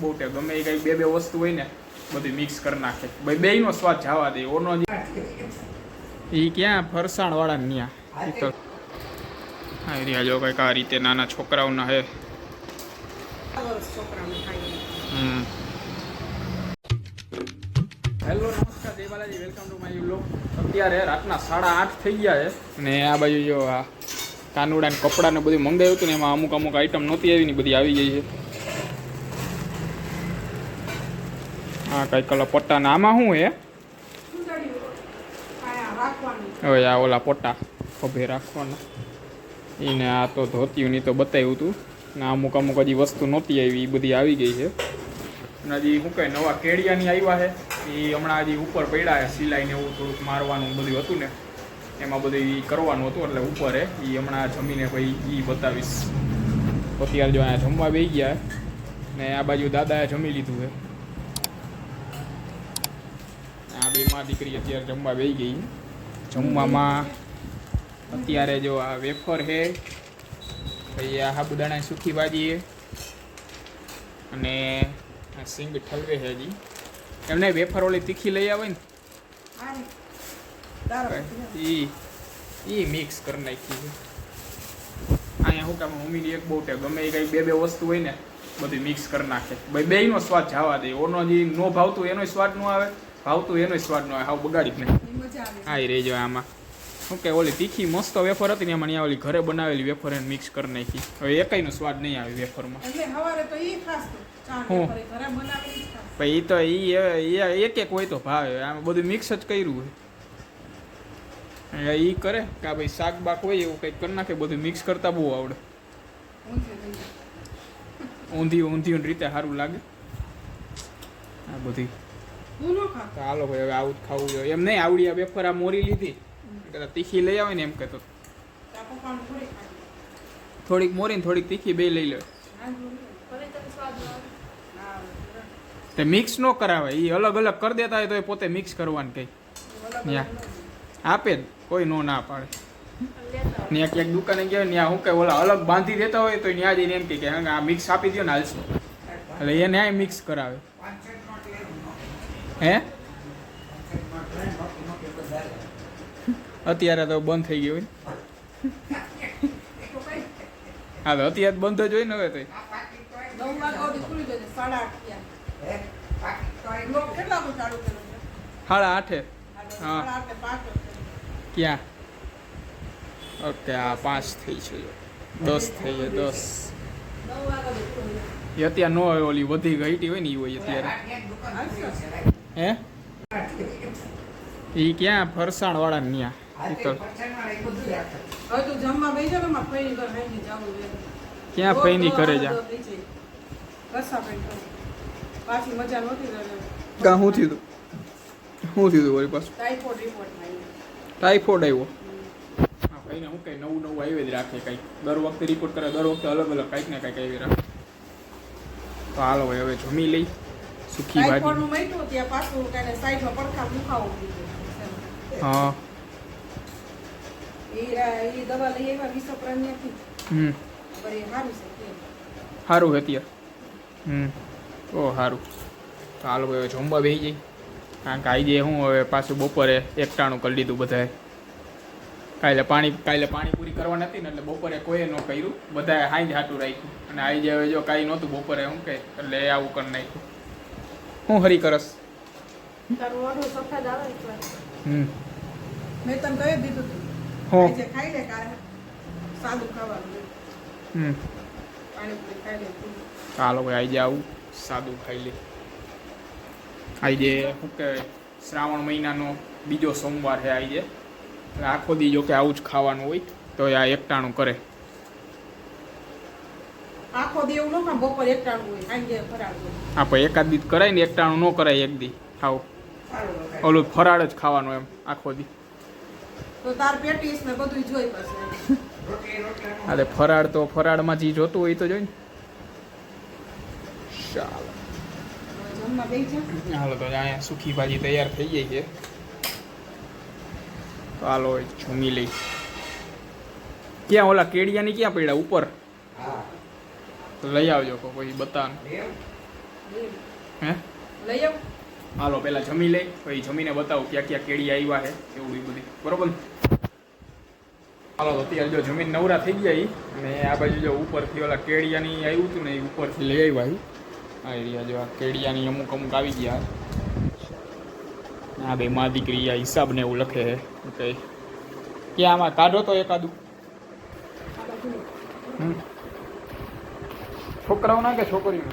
બહુ ટેવ. ગમે એ કઈ બે બે વસ્તુ હોય ને બધી મિક્સ કરી નાખે. ભાઈ બેયનો સ્વાદ જવા દે, ઓનો એ ક્યાં? ફરસાણ વાળા ન્યા તો હા રહ્યા જો કંઈક આ રીતે નાના છોકરાઓના હે. હમ. હેલો, નમસ્કાર, જય વેલકમ ટુ માય વ્લોગ અત્યારે રાતના સાડા આઠ થઈ ગયા છે. ને આ બાજુ જો આ કાનુડા ને કપડાં ને બધું મંગાવ્યું હતું ને, એમાં અમુક અમુક આઈટમ નહોતી આવી ને, બધી આવી ગઈ છે. હા કઈ કલર પટ્ટા ને, આમાં શું હે હવે આ ઓલા પટ્ટા ખભે રાખવાના. એને આ તો ધોતિયુંની તો બતાવ્યું હતું ને અમુક અમુક હજી વસ્તુ નહોતી આવી એ બધી આવી ગઈ છે. અને હજી શું કહે નવા કેડિયાની આવ્યા છે. એ હમણાં હજી ઉપર પડ્યા સિલાઈને એવું થોડુંક મારવાનું બધું હતું ને. એમાં બધું એ કરવાનું હતું, એટલે ઉપર એ હમણાં જમીને પછી એ બતાવીશ. અત્યારે જો અહીંયા જમવા બેસી ગયા ને આ બાજુ દાદાએ જમી લીધું છે. આ દીકરી અત્યારે જમવા બેસી ગઈ. જમવામાં અત્યારે જો આ વેફર છે, પછી આ સાબુદાણા સૂકી ભાજી છે અને આ સિંગ ઠલવે છે હજી. એમને વેફર ઓલી તીખી લઈ આવે ને? ઈ ઈ મિક્સ કરી નાખી છે. અહીંયા શું કામ મમ્મીની એક બહુ ગમે એ કંઈ બે બે વસ્તુ હોય ને બધી મિક્સ કરી નાખે. ભાઈ બેયનો સ્વાદ જવા દે. ઓનો જે નો ભાવતું એનો સ્વાદ ન આવે. ભાવતું એનો સ્વાદ ન આવે હાવ બગાડી નાખે. હા એ રહેજો આમાં. શું કે ઓલી તીખી મસ્ત વેફર હતી ને એમાં અહીંયા ઓલી ઘરે બનાવેલી વેફર એને મિક્સ કરી નાખી. હવે એકાઈનો સ્વાદ નહીં આવે વેફરમાં. હું? પછી એ તો ઈ એ એક એક હોય તો ભાવે. આમાં બધું મિક્સ જ કર્યું હોય. એ કરે કે ભાઈ શાક બાક હોય એવું કંઈક કરી નાખે બધું મિક્સ કરતા બહુ આવડે. ઊંધી ઊંધી રીતે સારું લાગે. આ બધી. હું ન ખાતો. તો હવે આવું જ ખાવું જોઈએ. એમ નહીં આવડી આ બેફર આ મોરી લીધી. કદાચ તીખી લઈ આવે ને એમ કહેતો. થોડીક મોરી ને થોડીક તીખી બે લઈ લે. તે મિક્સ ન કરાવે. એ અલગ અલગ કરી દેતા હોય તો એ પોતે મિક્સ કરવાનું કંઈ. આપે જ. કોઈ નો ના પાડે. ત્યાં ક્યાંક દુકાને ગયા ત્યાં હું કે ઓલા અલગ બાંધી દેતા હોય તો ત્યાં જઈને એમ કે હા, આ મિક્સ આપી દો ને હાલશે. એટલે એ ન્યાય મિક્સ કરાવે. હે અત્યારે તો બંધ થઈ ગયું હા, તો અત્યારે બંધ જ હોય ને હવે તો. સાડા આઠ હા. ક્યાં ઓકે, આ પાંચ થઈ છે દસ થઈ છે, દસ અત્યારે નો હોય, ઓલી વધી ઘટી હોય ને એ હોય અત્યારે? હે? એ ક્યાં? ફરસાણ વાળા ન્યા. ક્યાં ફઈની ઘરે આ જા. પાછી મજા નહોતી કા શું થયું તું? શું થયું તું વળી પાછું? રિપોર્ટ આવી. આવ્યો? હા ભાઈને હું કઈ નવું નવું આવી જ રાખે કંઈક દર વખતે રિપોર્ટ કરે દર વખતે અલગ અલગ કંઈક ને કંઈક આવી રાખે. તો હાલો હવે જમી લઈ. સુખી ભાજી કાંઈ હા. સારું અત્યારે હમ. ઓ સારું ચાલો હવે જમવા બેસી જઈ કારણ કે આજે હું હવે પાછું બપોરે એકટાણું કરી લીધું બધાએ. કાલે પાણી કાલે પાણીપુરી કરવાની હતી ને એટલે બપોરે કોઈએ ન કર્યું. બધાએ હાઈ હાટું રાખ્યું. અને આજે હવે જો કાંઈ નહોતું બપોરે શું કહે એટલે આવું કરી નાખ્યું. હું હરી કરસ? હમ. મેં તને કહી દીધું હતું. હું. ખાઈ લે કાલે સાદું ખાવાનું હમ. પાણીપુરી ખાઈ લે ચાલો ભાઈ આવું. સાદું ખાઈ લે. આજે શું કહેવાય શ્રાવણ મહિનાનો બીજો સોમવાર છે આજે આખો દી જો કે આવું જ ખાવાનું હોય તો એ આ એકટાણું કરે. આખો દી એવું ન બપોર એકટાણું હોય સાંજે ફરાળ હા આપણે એકાદ દી કરાય ને એકટાણું ન કરાય એક દી. ખાવ ઓલું ફરાળ જ ખાવાનું એમ આખો દી. તો તાર પેટીસ ને બધું જોઈ પાસે અરે ફરાળ તો ફરાળમાં જે જોતું હોય તો જોઈ ને. ચાલો હાલો તો અહીંયા સુખી ભાજી તૈયાર થઈ ગઈ છે. તો હાલો જમી લઈ. ક્યાં ઓલા કેડિયાની ક્યાં પડ્યા? ઉપર? તો લઈ આવજો કોઈ બતાવ હે? લઈ આવ. હાલો પહેલાં જમી લઈ પછી જમીને બતાવું ક્યાં ક્યાં કેળી આવ્યા છે એવું એ બધી. બરોબર? હાલો તો અત્યારે જો જમીન નવરા થઈ ગયા અને આ બાજુ જો ઉપરથી ઓલા કેળિયાની આવ્યું હતું ને એ ઉપરથી લઈ આવ્યા. આ એરિયા જો આ કેળિયાની અમુક અમુક આવી ગયા. આ બે મા દીકરી આ હિસાબ ને એવું લખે છે ઓકે ક્યાં આમાં કાઢો તો એકાદું? હમ. છોકરાઓના કે છોકરીઓ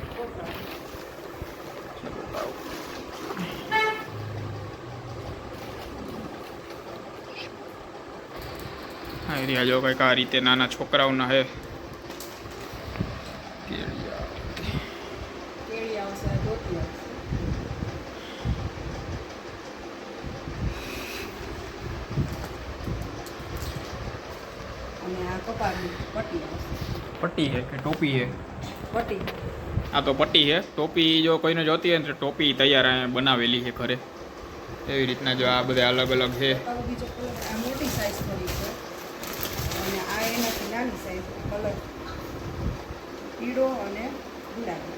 હા એરિયા જો કંઈક આ રીતે નાના છોકરાઓના હે. પટ્ટી હે પટ્ટી છે કે ટોપી છે પટ્ટી આ તો પટ્ટી છે. ટોપી જો કોઈને જોતી હોય ને તો ટોપી તૈયાર અહીંયા બનાવેલી છે ઘરે. એવી રીતના જો આ બધા અલગ અલગ છે. હવે બીજો કલર આ મોટી સાઈઝ કરી છે. અને આ એનાથી નાની સાઈઝ કલર. પીળો અને ગુલાબી.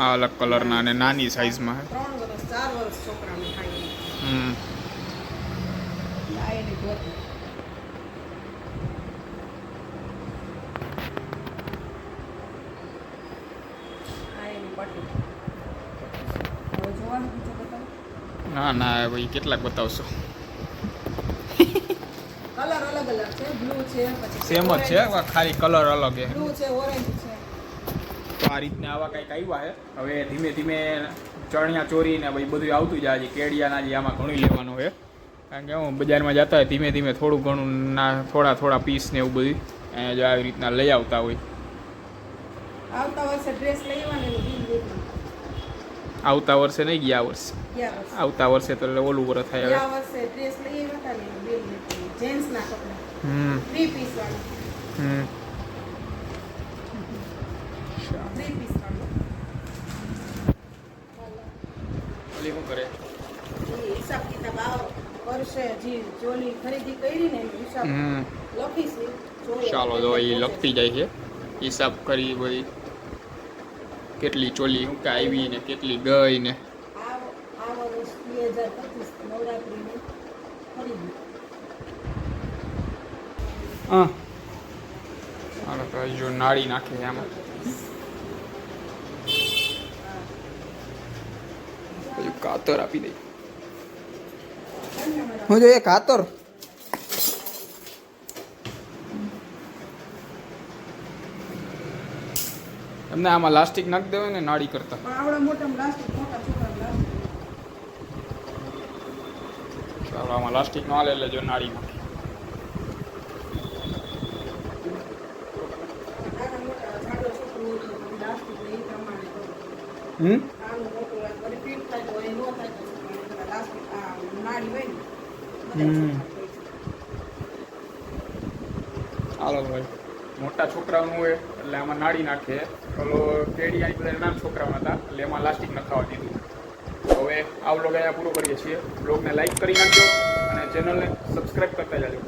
આ અલગ કલરના અને નાની સાઇઝમાં ત્રણ વર્ષ ચાર વર્ષ છોકરાને થાય હમ આ એની ધોતી આ એની પટ્ટી હવે જોવાનું બીજું બતાવો ના ના ભાઈ કેટલાક બતાવશો. કલર અલગ અલગ છે. બ્લુ છે પછી સેમ જ છે ખાલી કલર અલગ છે. બ્લુ છે ઓરેન્જ છે. તો આ રીતના આવા કંઈક આવ્યા છે. હવે ધીમે ધીમે ચણિયા ચોરી ને ભાઈ બધું આવતું જાય છે. કેડિયાના જે આમાં ઘણું લેવાનું છે. કારણ કે હું બજારમાં જતા હોય ધીમે ધીમે થોડું ઘણું ના થોડા થોડા પીસ ને એવું બધું જો આવી રીતના લઈ આવતા હોય. આવતા વર્ષે ડ્રેસ લઈ આવવાનું આવતા વર્ષે નહીં ગયા વર્ષે. આવતા વર્ષે તો એટલે ઓલું વર્ષ થાય હવે. વાળું. ઓલી શું કરે? હિસાબ કિતાબ આવો. વર્ષે જે ચોલી ખરીદી કરી ને હિસાબ હમ. લખીશું ચાલો તો એ લખતી જાય છે. હિસાબ કરી ભાઈ કેટલી ચોલી હું કે આવી ને કેટલી ગઈ ને. હા. હાલો તો હજુ નાળી નાખે આમાં. કાતર આપી દઈ હું જોઈએ કાતર? તમને આમાં લાસ્ટિક નાખી દેવાય ને નાળી કરતા. ચાલો આમાં લાસ્ટિક ન હાલે એટલે જો નાળી નાખી. નાના મોટા જાડો છોકરો હોય તો પ્લાસ્ટિક ને એ પ્રમાણે કરો. હમ. હાલો ભાઈ. મોટા છોકરાઓનું હોય એટલે આમાં નાડી નાખે. પેલો કેડિયાની બધા નાના છોકરાઓ હતા, એટલે એમાં લાસ્ટિક નખાવા દીધું. હવે આ વ્લોગ અહીંયા પૂરો કરીએ છીએ. બ્લોગને લાઇક કરી નાખજો અને ચેનલને સબસ્ક્રાઈબ કરતા જાજો.